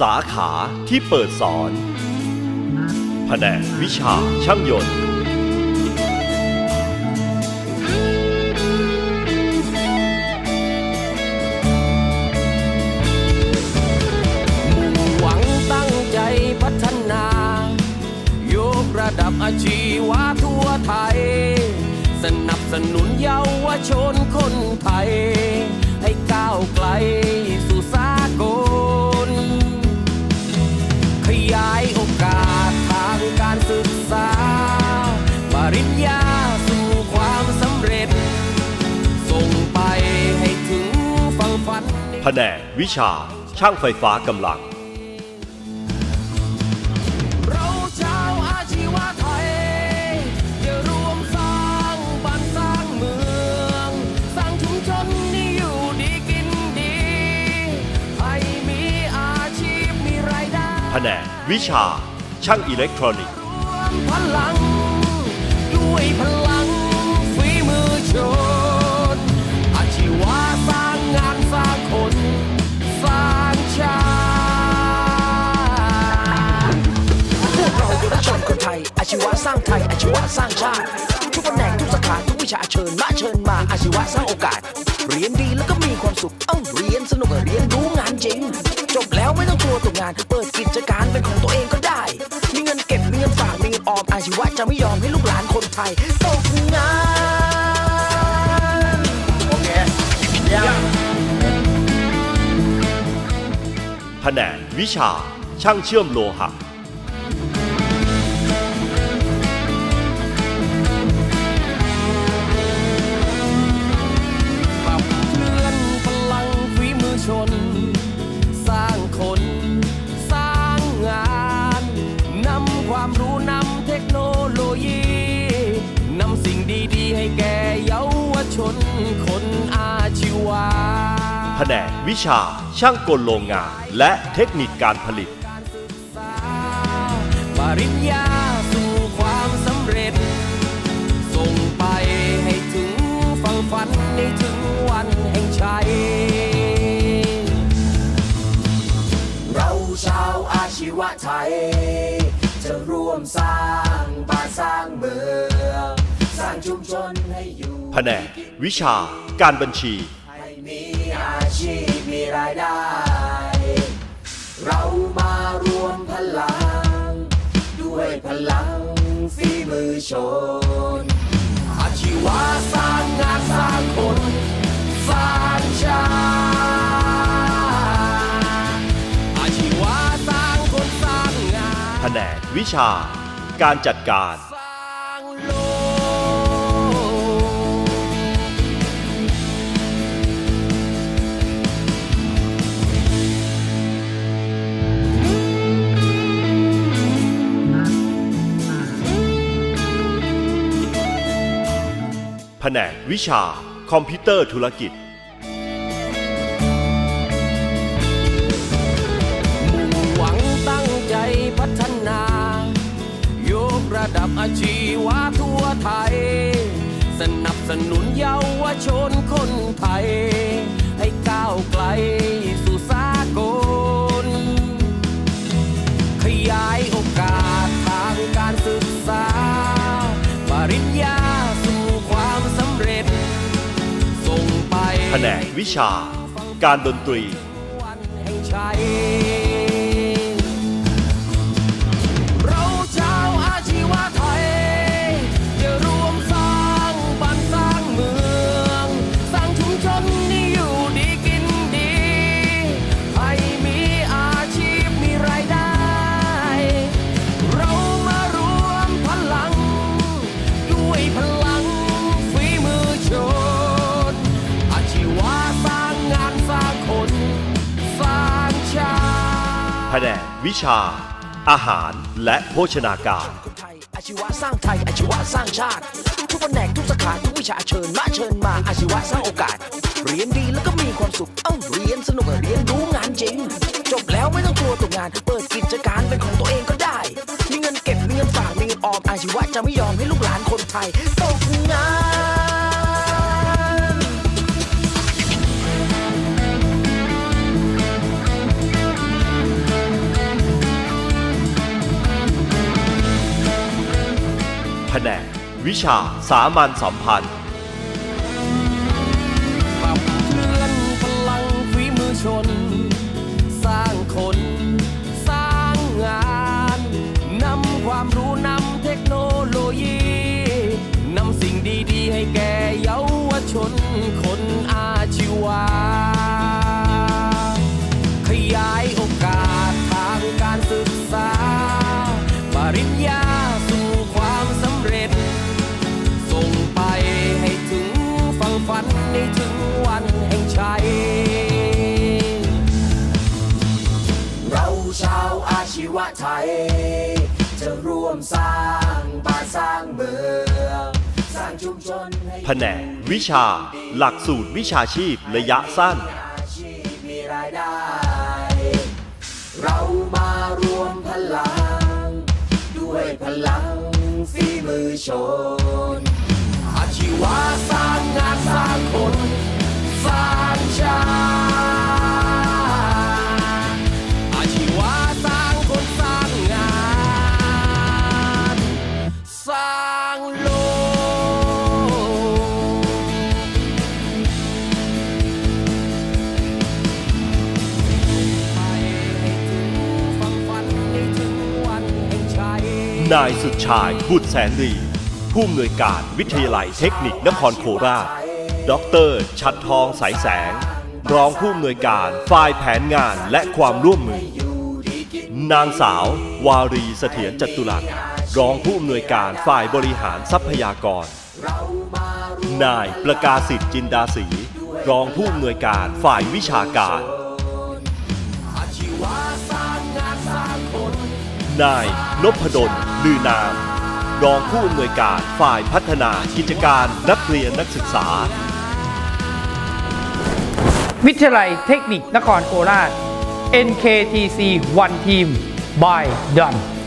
สาขาที่เปิดสอนแผนกวิชาช่างยนต์ หวังตั้งใจพัฒนา ยกระดับอาชีวะทั่วไทย สนับสนุนเยาวชนคนไทย ให้ก้าวไกล ขยายโอกาสทางการศึกษา ปริญญาสู่ความสำเร็จ ส่งไปให้ถึงฝั่งฝันแผนกวิชาช่างไฟฟ้ากำลัง แผนกวิชา ช่างอิเล็กทรอนิกส์พลังด้วยพลังฝีมือชนอาชีวะสร้างงานสร้างคนสร้างชาติพวกเราเยาวชนคนไทย อาชีวะสร้างไทย อาชีวะสร้างชาติ ทุกแผนกทุกสาขาทุกวิชาเชิญมาเชิญมาอาชีวะสร้างโอกาส เรียนดีแล้วก็มีความสุขเอ้าเรียนสนุกเรียนรู้งานจริง จบแล้วไม่ต้องกลัวตกงาน เปิดกิจ เป็นของตัวเองก็ได้ มีเงินเก็บ มีเงินฝาก มีเงินออม อาชีวะจะไม่ยอมให้ลูกหลานคนไทยตกงานโอเคยังแผนกวิชาช่างเชื่อมโลหะ นคนอาชีวะแผนกวิชาช่างกลโรงงาน และเทคนิคการผลิต การศึกษาปริญญาสู่ความสำเร็จ ส่งไปให้ถึงฟังฝันในถึงวันแห่งชัย เราชาวอาชีวะไทย จะร่วมสร้างบ้านสร้างเมือง สร้างชุมชนให้อยู่แผนกวิชาการบัญชี ให้มีอาชีพมีรายได้ เรามารวมพลัง ด้วยพลังฝีมือชน อาชีวะสร้างงานสร้างคนสร้างชาติอาชีวะสร้างคนสร้างงาน แผนกวิชาการจัดการ นกวิชา คอมพิวเตอร์ธุรกิจหวังตั้งใจพัฒนา ยกระดับอาชีวะทั่วไทย สนับสนุนเยาวชนคนไทย ให้ก้าวไกล แผนกวิชา การดนตรี วิชา อาหารและโภชนาการ คนไทยอาชีวะสร้างไทยอาชีวะสร้างชาติ ทุกแผนกทุกสาขาทุกวิชาเชิญมาเชิญมาอาชีวะสร้างโอกาส เรียนดีแล้วก็มีความสุขเอ้าเรียนสนุกเรียนรู้งานจริง จบแล้วไม่ต้องกลัวตกงาน เปิดกิจการเป็นของตัวเองก็ได้ มีเงินเก็บมีเงินฝากมีเงินออมอาชีวะจะไม่ยอมให้ลูกหลานคนไทยตกงาน แผนก วิชาสามัญสัมพันธ์ ไทย จะร่วมสร้างบ้านสร้างเมืองสร้างชุมชนให้แผนกวิชา หลักสูตรวิชาชีพระยะสั้น อาชีพมีรายได้ เรามารวมพลัง ด้วยพลังฝีมือชน นายสุดชายบุตรแสนรีผู้อำนวยการวิทยาลัยเทคนิคนครโคราช ดร ชัดทองสายแสง รองผู้อำนวยการฝ่ายแผนงานและความร่วมมือ นางสาว วารีเสถียรจตุรัสรองผู้อำนวยการฝ่ายบริหารทรัพยากร นายประกาศิษย์จินดาศรีรองผู้อำนวยการฝ่ายวิชาการ นายนพดลลือนาม รองผู้อำนวยการฝ่ายพัฒนากิจการนักเรียนนักศึกษา วิทยาลัยเทคนิคนครโคราช NKTC One Team by Done